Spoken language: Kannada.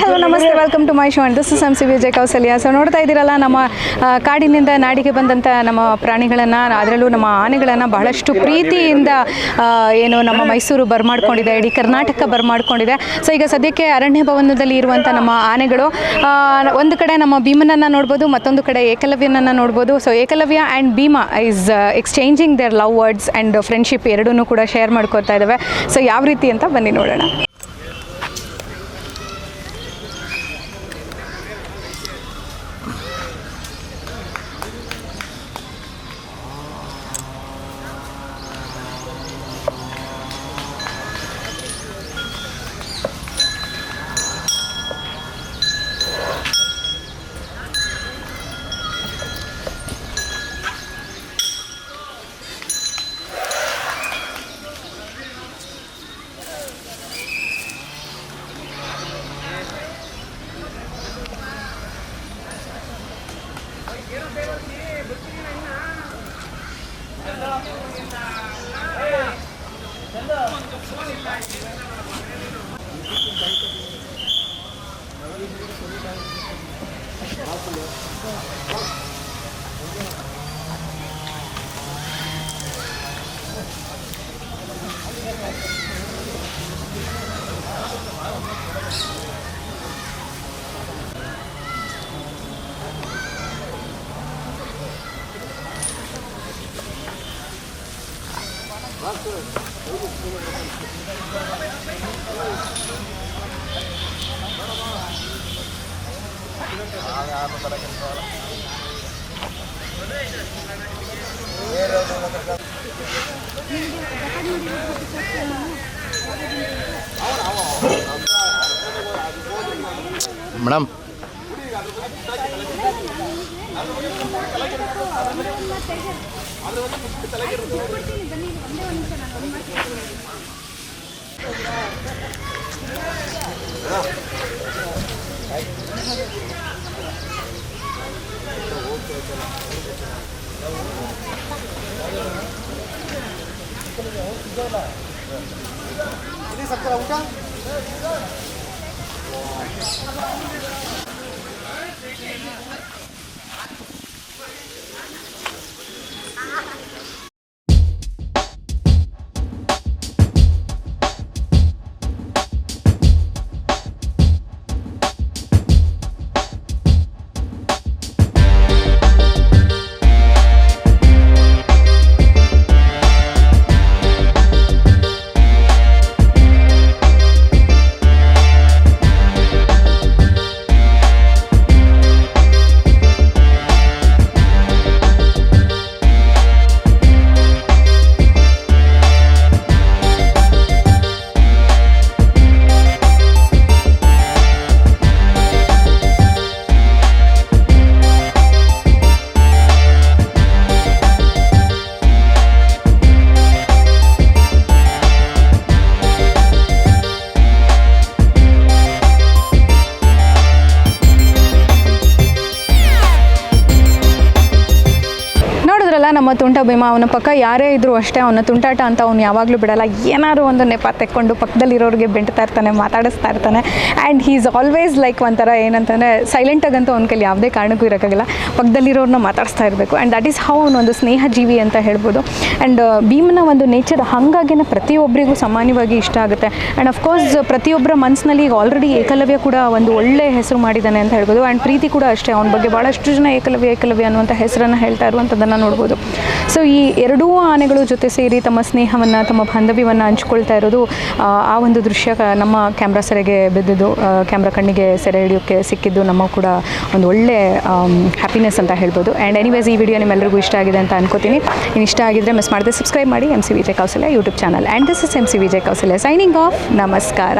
Hello namaste welcome to my show and this M C Vijay Kaushalya so ನೋಡ್ತಾ ಇದ್ದೀರಲ್ಲ, ನಮ್ಮ ಕಾಡಿನಿಂದ ನಾಡಿಗೆ ಬಂದಂಥ ನಮ್ಮ ಪ್ರಾಣಿಗಳನ್ನು ಅದರಲ್ಲೂ ನಮ್ಮ ಆನೆಗಳನ್ನು ಬಹಳಷ್ಟು ಪ್ರೀತಿಯಿಂದ ಏನು ನಮ್ಮ ಮೈಸೂರು ಬರ್ಮಾಡ್ಕೊಂಡಿದೆ, ಇಡೀ ಕರ್ನಾಟಕ ಬರ್ಮಾಡ್ಕೊಂಡಿದೆ. ಸೊ ಈಗ ಸದ್ಯಕ್ಕೆ ಅರಣ್ಯ ಭವನದಲ್ಲಿ ಇರುವಂಥ ನಮ್ಮ ಆನೆಗಳು ಒಂದು ಕಡೆ ನಮ್ಮ ಭೀಮನನ್ನು ನೋಡ್ಬೋದು, ಮತ್ತೊಂದು ಕಡೆ ಏಕಲವ್ಯನನ್ನು ನೋಡ್ಬೋದು. So Ekalavya and Bhima is exchanging their love words and friendship ಎರಡನ್ನೂ ಕೂಡ ಶೇರ್ ಮಾಡ್ಕೊತಾ ಇದ್ದಾವೆ ಸೊ ಯಾವ ರೀತಿ ಅಂತ ಬನ್ನಿ ನೋಡೋಣ. 마스크를 얼굴 부르는 거 madam ini satu langkah Thank you. ನಮ್ಮ ತುಂಟ ಭೀಮ ಅವನ ಪಕ್ಕ ಯಾರೇ ಇದ್ರೂ ಅಷ್ಟೇ ಅವನ ತುಂಟಾಟ ಅಂತ ಅವ್ನು ಯಾವಾಗಲೂ ಬಿಡಲ್ಲ. ಏನಾದ್ರು ಒಂದು ನೆಪ ತೆಕ್ಕೊಂಡು ಪಕ್ಕದಲ್ಲಿರೋರಿಗೆ ಬೆಂಟ್ತಾ ಇರ್ತಾನೆ, ಮಾತಾಡಿಸ್ತಾ ಇರ್ತಾನೆ. And he is always like ಒಂಥರ ಏನಂತಂದರೆ ಸೈಲೆಂಟಾಗಂತೂ ಅವ್ನ ಕೈಲಿ ಯಾವುದೇ ಕಾರಣಕ್ಕೂ ಇರೋಕ್ಕಾಗಲ್ಲ. ಪಕ್ಕದಲ್ಲಿರೋರನ್ನ ಮಾತಾಡಿಸ್ತಾ ಇರಬೇಕು. ಆ್ಯಂಡ್ ದಟ್ ಈಸ್ ಹೌ ಅವನೊಂದು ಸ್ನೇಹ ಜೀವಿ ಅಂತ ಹೇಳ್ಬೋದು. ಆ್ಯಂಡ್ ಭೀಮನ ಒಂದು ನೇಚರ್ ಹಾಗಾಗಿನೇ ಪ್ರತಿಯೊಬ್ಬರಿಗೂ ಸಾಮಾನ್ಯವಾಗಿ ಇಷ್ಟ ಆಗುತ್ತೆ. ಆ್ಯಂಡ್ ಅಫ್ಕೋರ್ಸ್ ಪ್ರತಿಯೊಬ್ಬರ ಮನಸ್ಸಿನಲ್ಲಿ ಈಗ ಆಲ್ರೆಡಿ ಏಕಲವ್ಯ ಕೂಡ ಒಂದು ಒಳ್ಳೆ ಹೆಸರು ಮಾಡಿದ್ದಾನೆ ಅಂತ ಹೇಳ್ಬೋದು. ಆ್ಯಂಡ್ ಪ್ರೀತಿ ಕೂಡ ಅಷ್ಟೇ ಅವನ ಬಗ್ಗೆ ಭಾಳಷ್ಟು ಜನ ಏಕಲವ್ಯ ಏಕಲವ್ಯ ಅನ್ನುವಂಥ ಹೆಸರನ್ನು ಹೇಳ್ತಾ ಇರುವಂಥದ್ದನ್ನು ನೋಡ್ಬೋದು. ಸೊ ಈ ಎರಡೂ ಆನೆಗಳು ಜೊತೆ ಸೇರಿ ತಮ್ಮ ಸ್ನೇಹವನ್ನು ತಮ್ಮ ಬಾಂಧವ್ಯವನ್ನು ಹಂಚ್ಕೊಳ್ತಾ ಇರೋದು ಆ, ಒಂದು ದೃಶ್ಯ ನಮ್ಮ ಕ್ಯಾಮ್ರಾ ಸೆರೆಗೆ ಬಿದ್ದಿದ್ದು ಕ್ಯಾಮ್ರಾ ಕಣ್ಣಿಗೆ ಸೆರೆ ಹಿಡಿಯೋಕ್ಕೆ ಸಿಕ್ಕಿದ್ದು ನಮ್ಮ ಕೂಡ ಒಂದು ಒಳ್ಳೆ ಹ್ಯಾಪಿನೆಸ್ ಅಂತ ಹೇಳ್ಬೋದು. ಆ್ಯಂಡ್ ಎನಿವೇಸ್ ಈ ವಿಡಿಯೋ ನಿಮ್ಮೆಲ್ಲರಿಗೂ ಇಷ್ಟ ಆಗಿದೆ ಅಂತ ಅನ್ಕೋತೀನಿ. ಇಷ್ಟ ಆಗಿದ್ದರೆ ಮಿಸ್ ಮಾಡದೆ. ಸಬ್ಸ್ಕ್ರೈಬ್ ಮಾಡಿ M C Vijay Kaushalya YouTube channel and this is M C Vijay Kaushalya signing off ನಮಸ್ಕಾರ.